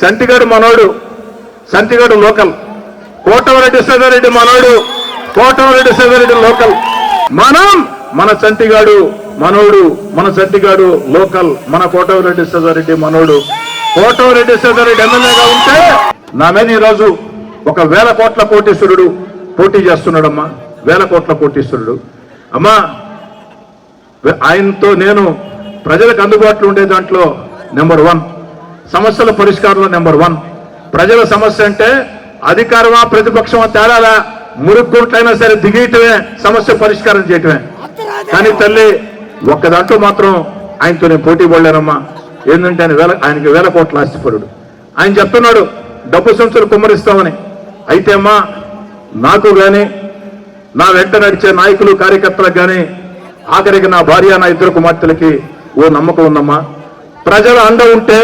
సంతిగడు మనోడు సంతిగడు లోకల్. కోటమరెడ్డి సదారెడ్డి మనోడు కోటమరెడ్డి సదారెడ్డి లోకల్. మనం మన చంటిగాడు మనోడు మన చంటిగాడు లోకల్ మన కోటమరెడ్డి సదారెడ్డి మనోడు. కోటమరెడ్డి సదారెడ్డి ఎమ్మెల్యేగా ఉంటే నా మీద ఈరోజు ఒక వేల కోట్ల కోటీశ్వరుడు పోటీ చేస్తున్నాడమ్మా. వేల కోట్ల కోటీశ్వరుడు. అమ్మా ఆయనతో నేను ప్రజలకు అందుబాటులో ఉండే దాంట్లో నెంబర్ వన్. సమస్యల పరిష్కారంలో నెంబర్ వన్ ప్రజల సమస్య అంటే అధికారమా ప్రతిపక్షమా తేడాలా మురుగుంట్లైనా సరే దిగేయటమే సమస్య పరిష్కారం చేయటమే. కానీ తల్లి ఒక్క దాంట్లో మాత్రం ఆయనతో నేను పోటీ పడలేనమ్మా ఏంటంటే ఆయన వేల ఆయనకి వేల కోట్ల ఆస్తిపరుడు. ఆయన చెప్తున్నాడు డబ్బు సంస్థలు కుమ్మరిస్తామని. అయితే అమ్మా నాకు గాని నా వెంట నడిచే నాయకులు కార్యకర్తలకు కానీ ఆఖరికి నా భార్య నా ఇద్దరు కుమార్తెలకి ఓ నమ్మకం ఉందమ్మా. ప్రజల అండ ఉంటే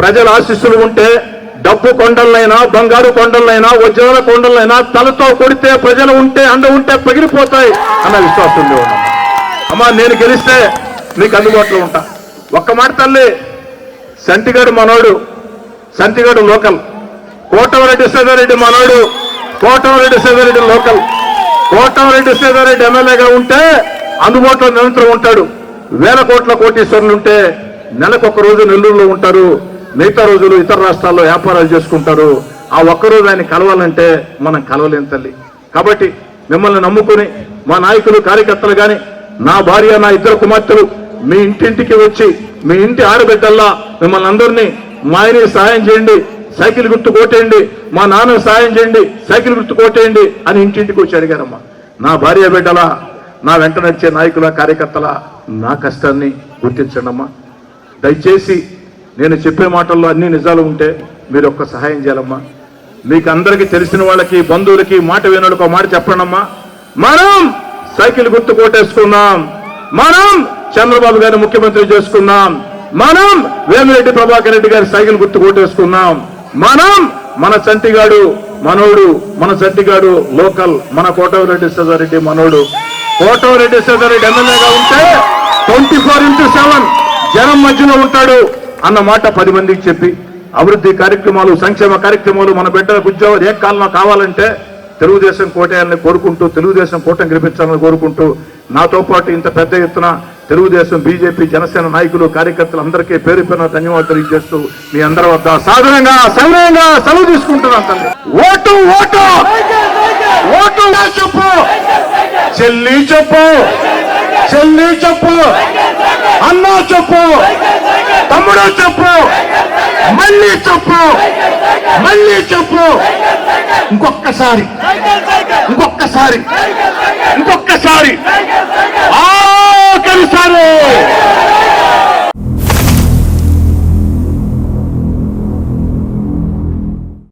ప్రజల ఆశీస్సులు ఉంటే డబ్బు కొండలైనా బంగారు కొండలైనా వజ్రాల కొండలైనా తలతో కొడితే ప్రజలు ఉంటే అండ ఉంటే పగిలిపోతాయి అన్న విశ్వాసం ఉండేవాడు అమ్మా నేను గెలిస్తే నీకు అందుబాటులో ఉంటా. ఒక్క మాట తల్లి సంటిగాడు మనోడు సంటిగాడు లోకల్. కోటమరెడ్డి సదారెడ్డి మనోడు కోటమరెడ్డి సదారెడ్డి లోకల్. కోటమరెడ్డి సదారెడ్డి ఎమ్మెల్యేగా ఉంటే అందుబాటులో నిరంతరం ఉంటాడు. వేల కోట్ల కోటీశ్వరులు ఉంటే నెలకు ఒక రోజు నెల్లూరులో ఉంటారు. మిగతా రోజులు ఇతర రాష్ట్రాల్లో వ్యాపారాలు చేసుకుంటారు. ఆ ఒక్కరోజు ఆయన కలవాలంటే మనం కలవలేం తల్లి. కాబట్టి మిమ్మల్ని నమ్ముకుని మా నాయకులు కార్యకర్తలు కానీ నా భార్య నా ఇద్దరు కుమార్తెలు మీ ఇంటింటికి వచ్చి మీ ఇంటి ఆడబిడ్డల్లా మిమ్మల్ని అందరినీ మా ఆయనకి సహాయం చేయండి సైకిల్ గుర్తు కోటేయండి మా నాన్న సహాయం చేయండి సైకిల్ గుర్తు కోటేయండి అని ఇంటింటికి వచ్చి అడిగారమ్మా. నా భార్య బిడ్డలా నా వెంట నడిచే నాయకుల కార్యకర్తల నా కష్టాన్ని గుర్తించండి అమ్మా దయచేసి నేను చెప్పే మాటల్లో అన్ని నిజాలు ఉంటే మీరు ఒక్క సహాయం చేయాలమ్మా. మీకు అందరికీ తెలిసిన వాళ్ళకి బంధువులకి మాట వినోళ్ళకి ఒక మాట చెప్పండమ్మా. మనం సైకిల్ గుర్తు కోటేసుకున్నాం మనం చంద్రబాబు గారిని ముఖ్యమంత్రి చేసుకున్నాం మనం వేమిరెడ్డి ప్రభాకర్ రెడ్డి గారి సైకిల్ గుర్తు కోటేసుకున్నాం మనం మన చంటిగాడు మనోడు మన చంటిగాడు లోకల్ మన కోటవరెడ్డి సదారెడ్డి మనోడు. కోటవరెడ్డి సదారెడ్డి ఎమ్మెల్యేగా ఉంటే ట్వంటీ ఫోర్ ఇంటూ సెవెన్ జనం మధ్యలో ఉంటాడు. అన్నమాట పది మందికి చెప్పి అభివృద్ధి కార్యక్రమాలు సంక్షేమ కార్యక్రమాలు మన బిడ్డలకు ఉద్యోగం ఏ కాలంలో కావాలంటే తెలుగుదేశం కోటేయాలని కోరుకుంటూ తెలుగుదేశం కూటమి గెలిపించాలని కోరుకుంటూ నాతో పాటు ఇంత పెద్ద ఎత్తున తెలుగుదేశం బీజేపీ జనసేన నాయకులు కార్యకర్తలు అందరికీ పేరు పేరున ధన్యవాదాలు తెలియజేస్తూ మీ అందరి వద్ద సాధారణంగా సవినయంగా సెలవు తీసుకుంటున్నాను తల్లి ఓటు ఓటు! ఓటు చెప్పు! చెల్లి చెప్పు! చెల్లి చెప్పు! అన్న చెప్పు! తమ్ముడు చెప్పు. మళ్ళీ చెప్పు. మళ్ళీ చెప్పు. ఇంకొక్కసారి. ఇంకొక్కసారి. ఇంకొక్కసారి. ఆఖరిసారి